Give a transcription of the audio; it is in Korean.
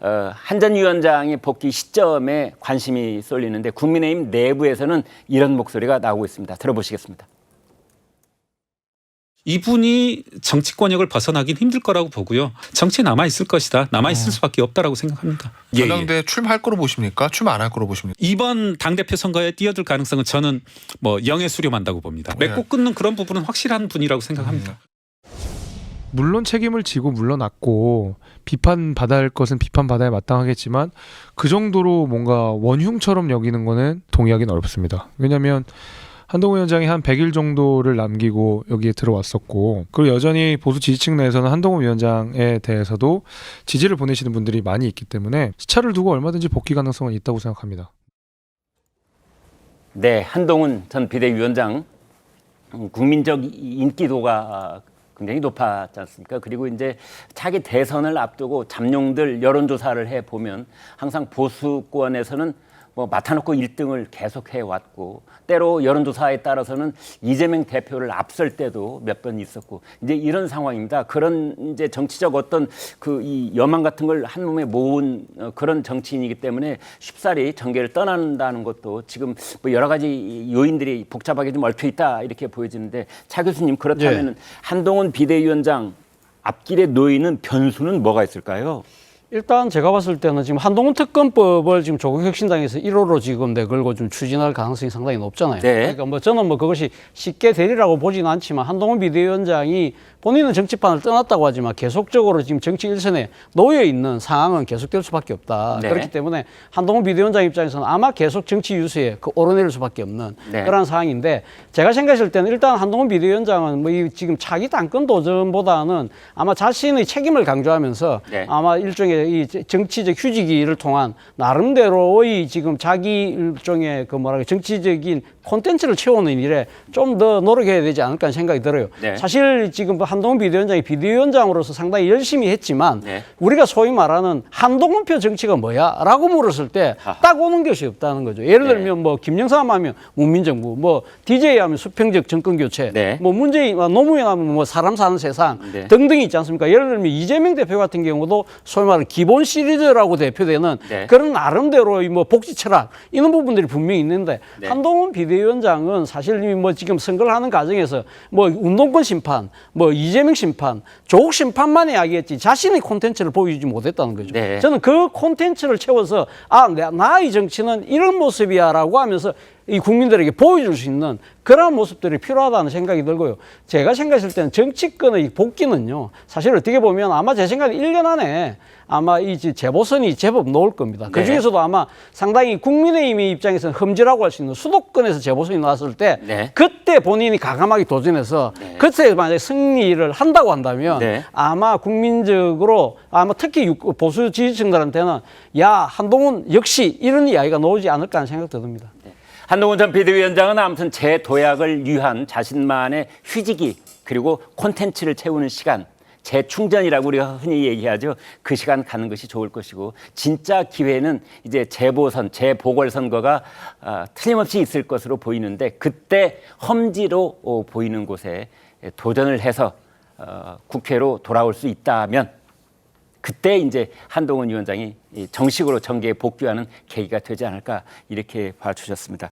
어, 한전 위원장의 복귀 시점에 관심이 쏠리는데 국민의힘 내부에서는 이런 목소리가 나오고 있습니다. 들어보시겠습니다. 이분이 정치 권역을 벗어나긴 힘들 거라고 보고요. 정치에 남아 있을 것이다. 남아 어. 있을 수밖에 없다라고 생각합니다. 예, 예. 전당대 출마할 거로 보십니까? 출마 안 할 거로 보십니까? 이번 당 대표 선거에 뛰어들 가능성은 저는 뭐 영에 수렴한다고 봅니다. 네. 맺고 끊는 그런 부분은 확실한 분이라고 생각합니다. 물론 책임을 지고 물러났고 비판 할 것은 비판 받아야 마땅하겠지만 그 정도로 뭔가 원흉처럼 여기는 거는 동의하기는 어렵습니다. 왜냐하면 한동훈 위원장이 한 100일 정도를 남기고 여기에 들어왔었고 그리고 여전히 보수 지지층 내에서는 한동훈 위원장에 대해서도 지지를 보내시는 분들이 많이 있기 때문에 시차를 두고 얼마든지 복귀 가능성은 있다고 생각합니다. 네, 한동훈 전 비대위원장 음, 국민적 인기도가 굉장히 높았지 않습니까? 그리고 이제 차기 대선을 앞두고 잠룡들 여론조사를 해 보면 항상 보수권에서는 뭐 맡아놓고 1등을 계속 해 왔고 때로 여론조사에 따라서는 이재명 대표를 앞설 때도 몇 번 있었고 이제 이런 상황입니다. 그런 이제 정치적 어떤 그 이 여망 같은 걸 한 몸에 모은 어, 그런 정치인이기 때문에 쉽사리 정계를 떠난다는 것도 지금 뭐 여러 가지 요인들이 복잡하게 좀 얽혀 있다 이렇게 보여지는데 차 교수님 그렇다면은 한동훈 비대위원장 앞길에 놓이는 변수는 뭐가 있을까요? 일단 제가 봤을 때는 지금 한동훈 특검법을 지금 조국혁신당에서 1호로 지금 내걸고 좀 추진할 가능성이 상당히 높잖아요. 네. 그러니까 뭐 저는 뭐 그것이 쉽게 되리라고 보지는 않지만 한동훈 비대위원장이 본인은 정치판을 떠났다고 하지만 계속적으로 지금 정치 일선에 놓여 있는 상황은 계속될 수밖에 없다. 네. 그렇기 때문에 한동훈 비대위원장 입장에서는 아마 계속 정치 유세에 그 오르내릴 수밖에 없는 네. 그런 상황인데 제가 생각했을 때는 일단 한동훈 비대위원장은 뭐 이 지금 차기 당권 도전보다는 아마 자신의 책임을 강조하면서 네. 아마 일종의 이 정치적 휴지기를 통한 나름대로의 지금 자기 일종의 그 뭐랄까 정치적인 콘텐츠를 채우는 일에 좀 더 노력해야 되지 않을까 생각이 들어요. 네. 사실 지금 한동훈 비대위원장이 비대위원장으로서 상당히 열심히 했지만 네. 우리가 소위 말하는 한동훈표 정치가 뭐야?라고 물었을 때. 딱 오는 것이 없다는 거죠. 예를 네. 들면 뭐 김영삼 하면 문민정부, 뭐 DJ 하면 수평적 정권 교체, 네. 뭐 문재인, 아, 노무현 하면 뭐 사람 사는 세상 네. 등등이 있지 않습니까? 예를 들면 이재명 대표 같은 경우도 소위 말하는 기본 시리즈라고 대표되는 네. 그런 나름대로의 뭐 복지 철학 이런 부분들이 분명히 있는데 네. 한동훈 비대위원장은 사실 이뭐 지금 선거를 하는 과정에서 뭐 운동권 심판, 뭐 이재명 심판, 조국 심판만 이야기했지 자신의 콘텐츠를 보여주지 못했다는 거죠. 네. 저는 그 콘텐츠를 채워서 아, 내- 나의 정치는 이런 모습이야라고 하면서 이 국민들에게 보여줄 수 있는 그런 모습들이 필요하다는 생각이 들고요. 제가 생각했을 때는 정치권의 복귀는요. 사실 어떻게 보면 아마 제 생각에 1년 안에 아마 이 지- 재보선이 제법 나올 겁니다. 그 네. 중에서도 아마 상당히 국민의힘의 입장에서는 험지라고 할 수 있는 수도권에서 재보선이 나왔을 때 네. 그때 본인이 가감하게 도전해서 그때 만약에 승리를 한다고 한다면 네. 아마 국민적으로 아마 특히 육- 보수 지지층들한테는 야 한동훈 역시 이런 이야기가 나오지 않을까 하는 생각도 듭니다. 한동훈 전 비대위원장은 아무튼 재도약을 위한 자신만의 휴지기 그리고 콘텐츠를 채우는 시간 재충전이라고 우리가 흔히 얘기하죠. 그 시간 가는 것이 좋을 것이고 진짜 기회는 이제 재보선, 재보궐선거가 아, 틀림없이 있을 것으로 보이는데 그때 험지로 어, 보이는 곳에 도전을 해서 어, 국회로 돌아올 수 있다면 그때 이제 한동훈 위원장이 이 정식으로 정계에 복귀하는 계기가 되지 않을까 이렇게 봐주셨습니다.